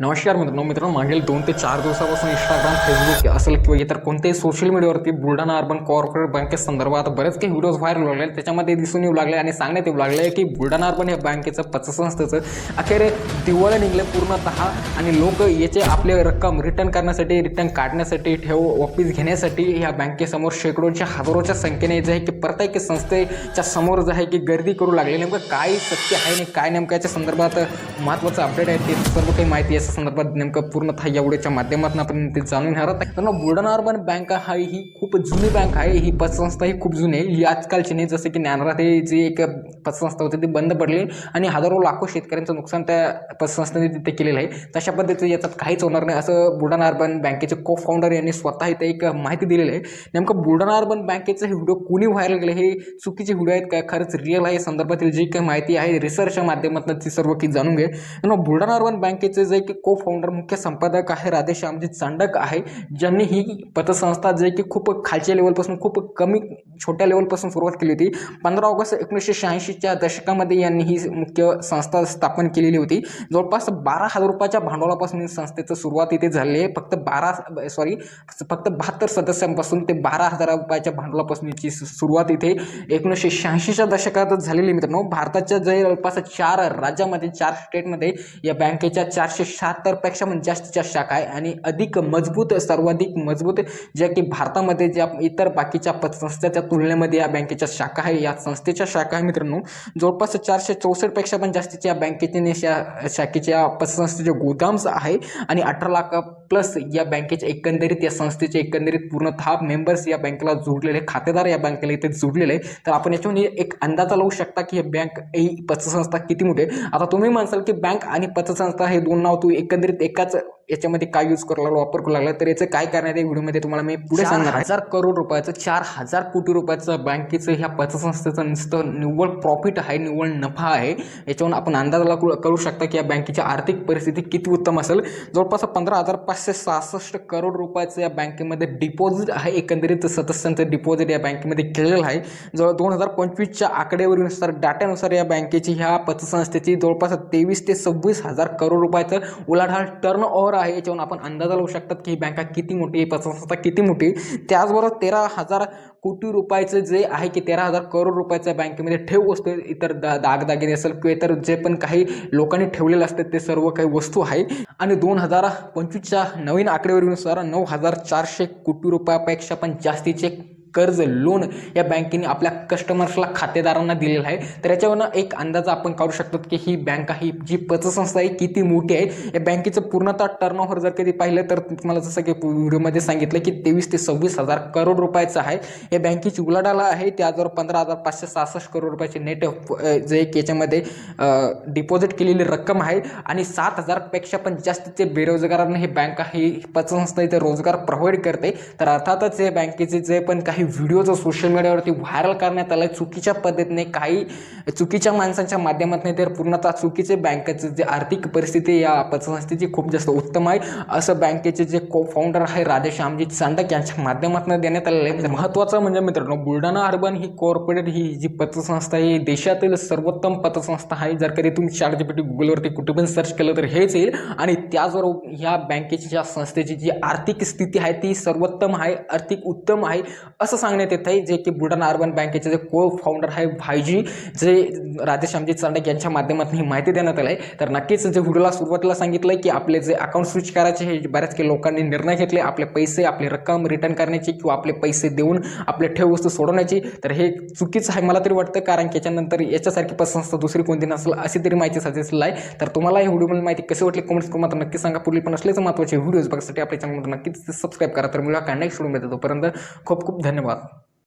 नमस्कार मित्रांनो मित्रांनो मागील दोन ते चार दिवसापासून इंस्टाग्राम फेसबुक असेल किंवा इतर कोणत्याही सोशल मीडियावरती बुलढाणा अर्बन कॉर्पोरेट बँकेसंदर्भात बरेच काही व्हिडिओज व्हायरल लागले. त्याच्यामध्ये दिसून येऊ लागले आणि सांगण्यात येऊ लागले की बुलढाणा अर्बन या बँकेचं पतसंस्थेचं अखेर दिवाळं निघले पूर्णतः आणि लोक याचे आपले रक्कम रिटर्न करण्यासाठी रिटर्न काढण्यासाठी ठेव वापस घेण्यासाठी ह्या बँकेसमोर शेकडोच्या हजारोच्या संख्येने जे आहे की प्रत्येक संस्थेच्या समोर जे आहे की गर्दी करू लागले. नेमकं काय सत्य आहे आणि काय नेमकं याच्या संदर्भात महत्त्वाचं अपडेट आहे ते सर्व काही माहिती याच्या संदर्भात नेमकं पूर्णतः या व्हिडिओच्या माध्यमातून आपण ते जाणून घेणार आहोत. तर बुलढाणा अर्बन बँक हा ही खूप जुनी बँक आहे. ही पतसंस्था ही खूप जुनी आहे. ही आजकालची नाही जसं की ज्ञानरात हे जी एक पतसंस्था होती ती बंद पडली आणि हजारो लाखो शेतकऱ्यांचं नुकसान त्या पतसंस्थेने तिथे केलेलं आहे. तशा पद्धतीचं याच्यात काहीच होणार नाही असं बुलढाणा अर्बन बँकेचे को फाउंडर यांनी स्वतः इथे एक माहिती दिलेली आहे. नेमकं बुलढाणा अर्बन बँकेचं हे व्हिडिओ कोणी व्हायरल केले हे चुकीचे व्हिडिओ आहेत का? खरंच रिअल आहे. संदर्भातील जी काही माहिती आहे रिसर्चच्या माध्यमातून ती सर्व की जाणून घे. बुलढाणा अर्बन बँकेचे जे को फाउंडर मुख्य संपादक आहे राधेश्यामजी चांडक आहे ज्यांनी ही पतसंस्था जे की खूप खालच्या लेवलपासून खूप कमी छोट्या लेवलपासून सुरुवात केली होती. पंधरा ऑगस्ट एकोणीसशे शहाऐंशीच्या दशकामध्ये यांनी ही मुख्य संस्था स्थापन केलेली होती. जवळपास बारा हजार रुपयाच्या भांडवलापासून ही संस्थेचं सुरुवात इथे झाली आहे. फक्त बारा सॉरी फक्त बहात्तर सदस्यांपासून ते बारा हजार रुपयाच्या भांडवलापासून याची सुरुवात इथे एकोणीसशे शहाऐंशीच्या दशकातच झालेली मित्रांनो. भारताच्या जवळपास चार राज्यामध्ये चार स्टेटमध्ये या बँकेच्या चारशे शहात्तरपेक्षा पण म्हणजे जास्तीच्या शाखा आहे. आणि अधिक मजबूत सर्वाधिक मजबूत ज्या की भारतामध्ये ज्या इतर बाकीच्या पतसंस्थेच्या तुलनेमध्ये या बँकेच्या शाखा आहे. या संस्थेच्या शाखा आहे मित्रांनो. जवळपास चारशे चौसष्टपेक्षा पण जास्तीच्या या बँकेचे शा शाखेच्या पतसंस्थेचे गोदाम्स आहे. आणि अठरा लाख प्लस या बँकेच्या एकंदरीत या संस्थेचे एकंदरीत पूर्णतः मेंबर्स या बँकेला जोडलेले खातेदार या बँकेला इथे जोडलेले आहे तर आपण याच्यावर एक अंदाजा लावू शकता की हे बँक ही पतसंस्था किती मोठी आहे? आता तुम्ही म्हणसाल की बँक आणि पतसंस्था हे दोन नाव तू एकंदरीत एकाच याच्यामध्ये काय यूज करू लागला वापर करू लागला तर याचं काय करण्यात आहे व्हिडिओमध्ये तुम्हाला मी पुढे सांगणार आहे. हजार करोड रुपयाचं चार हजार कोटी रुपयाचं बँकेचं ह्या पतसंस्थेचं नुसतं निव्वळ प्रॉफिट आहे निव्वळ नफा आहे. याच्यावरून आपण अंदाजाला करू करू शकता की या बँकेची आर्थिक परिस्थिती किती उत्तम असेल. जवळपास पंधरा हजार पाचशे सहासष्ट करोड रुपयाचं या बँकेमध्ये डिपॉझिट आहे. एकंदरीत सदस्यांचं डिपॉझिट या बँकेमध्ये केलेलं आहे. जवळ दोन हजार पंचवीसच्या आकडेवारीनुसार डाट्यानुसार या बँकेची ह्या पतसंस्थेची जवळपास तेवीस ते सव्वीस हजार करोड रुपयाचं उलाढाल टर्न ओव्हर आहे. याच्यावरून आपण अंदाजा लावू शकतात की ही बँका किती मोठी आहे पतसंस्था किती मोठी. आहे. त्याचबरोबर तेरा हजार कोटी रुपयाचं जे आहे की तेरा हजार करोड रुपयाच्या बँकेमध्ये ठेव वस्तू इतर दा दागदागिने असेल किंवा इतर जे पण काही लोकांनी ठेवलेले असतात ते सर्व काही वस्तू आहे. आणि दोन हजार पंचवीसच्या नवीन आकडेवारीनुसार नऊ हजार चारशे कोटी रुपयापेक्षा पण जास्तीचे कर्ज लोन या बँकेने आपल्या कस्टमर्सला खातेदारांना दिलेलं आहे. तर याच्यावरनं एक अंदाज आपण काढू शकतो की ही बँक ही जी पतसंस्था आहे किती मोठी आहे. या बँकेचं पूर्णतः टर्नओव्हर जर कधी पाहिलं तर तुम्हाला जसं की व्हिडिओमध्ये सांगितलं की तेवीस ते सव्वीस हजार करोड रुपयाचं आहे. या बँकेची उलाढाल आहे त्याजवळ पंधरा हजार पाचशे सहासष्ट करोड रुपयाचे नेट जे एक याच्यामध्ये डिपॉझिट केलेली रक्कम आहे. आणि सात हजारपेक्षा पण जास्तीचे बेरोजगारांना ही बँक आहे पतसंस्था इथे रोजगार प्रोव्हाइड करते. तर अर्थातच या बँकेचे जे पण काही व्हिडिओज सोशल मीडियावरती व्हायरल करण्यात आलं. चुकीच्या पद्धतीने काही चुकीच्या माणसांच्या माध्यमातून तर पूर्णतः चुकीचे बँकेचं जे आर्थिक परिस्थिती या पतसंस्थेची खूप जास्त उत्तम आहे. असं बँकेचे जे को फाउंडर आहे राधेश्यामजी चांडक यांच्या माध्यमातून देण्यात आलेलं आहे. महत्त्वाचं म्हणजे मित्रांनो बुलढाणा अर्बन ही कॉर्पोरेट ही जी पतसंस्था आहे देशातील सर्वोत्तम पतसंस्था आहे. जर कधी तुम्ही चार जीपीटी गुगलवरती कुठे पण सर्च केलं तर हेच येईल. आणि त्याचबरोबर ह्या बँकेची ज्या संस्थेची जी आर्थिक स्थिती आहे ती सर्वोत्तम आहे आर्थिक उत्तम आहे असं सांगण्यात येत आहे. जे की बुलढाणा अर्बन बँकेचे जे को फाउंडर आहे भायजी जे राधेश्यामजी चांडक यांच्या माध्यमातून ही माहिती देण्यात आली आहे. तर नक्कीच जे व्हिडिओला सुरुवातीला सांगितलं की आपले जे अकाउंट स्विच करायचे हे बऱ्याच काही लोकांनी निर्णय घेतले आपले पैसे आपली रक्कम रिटर्न करण्याची किंवा आपले पैसे देऊन आपले ठेव वस्तू सोडवण्याची. तर हे चुकीचं आहे मला तरी वाटतं कारण की याच्यानंतर याच्यासारखी पतसंस्था दुसरी कोणती नसेल अशी तरी माहिती सजेस्ट आहे. तर तुम्हाला हे व्हिडिओमध्ये माहिती कशी वाटली कमेंट्स करून मात्र नक्की सांगा. पुढील पण असलेच महत्त्वाचे व्हिडिओज बघण्यासाठी आपल्या चॅनलमध्ये नक्कीच सबस्क्राईब करा. तर मला काय नेक्स्ट व्हिडिओ तोपर्यंत खूप खूप धन्यवाद.